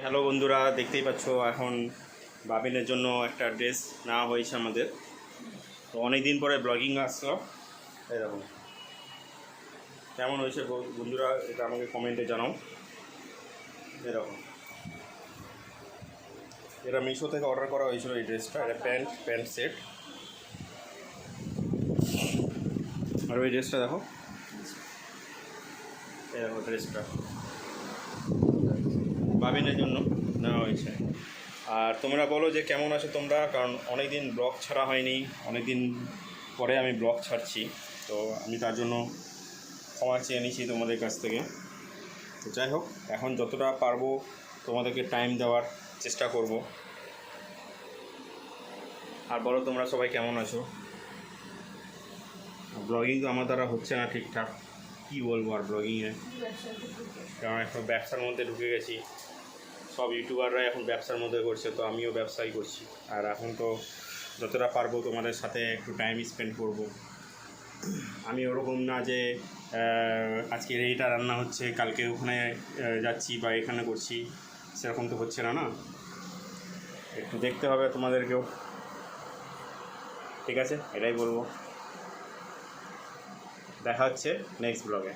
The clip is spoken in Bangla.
হ্যালো বন্ধুরা, দেখতেই পাচ্ছ, এখন বাবিনের জন্য একটা ড্রেস নেওয়া হয়েছে আমাদের। তো অনেক দিন পরে ব্লগিং আসলো। এরকম কেমন হয়েছে বন্ধুরা, এটা আমাকে কমেন্টে জানাও। এরকম এটা মিশো থেকে অর্ডার করা হয়েছিল এই ড্রেসটা, এটা প্যান্ট প্যান্ট সেট। আর ওই ড্রেসটা দেখো। এরকম ড্রেসটা। বাবিনের জন্য নেওয়া হয়েছে। আর তোমরা বলো যে কেমন আছো তোমরা? কারণ অনেক দিন ব্লগ ছাড়া হয়নি অনেক দিন পরে আমি ব্লগ ছাড়ছি। তো আমি তার জন্য ক্ষমা চেয়ে নিয়েছি তোমাদের কাছ থেকে। তো যাই হোক, এখন যতটা পারব তোমাদেরকে টাইম দেওয়ার চেষ্টা করব। আর বলো তোমরা সবাই কেমন আছো? ব্লগিং তো আমার দ্বারা হচ্ছে না ঠিকঠাক। কী বলব আর ব্লগিংয়ে কারণ এখন ব্যবসার মধ্যে ঢুকে গেছি। সব ইউটিউবাররা এখন ব্যবসার মধ্যে করছে তো আমিও ব্যবসাই করছি। আর এখন তো যতটা পারব তোমাদের সাথে একটু টাইম স্পেন্ড করব। আমি ওরকম না যে আজকে এইটা রান্না হচ্ছে, কালকে ওখানে যাচ্ছি বা এখানে করছি, সেরকম তো হচ্ছে না না? একটু দেখতে হবে তোমাদেরকেও। ঠিক আছে? এটাই বলব। দেখা হচ্ছে নেক্সট ব্লগে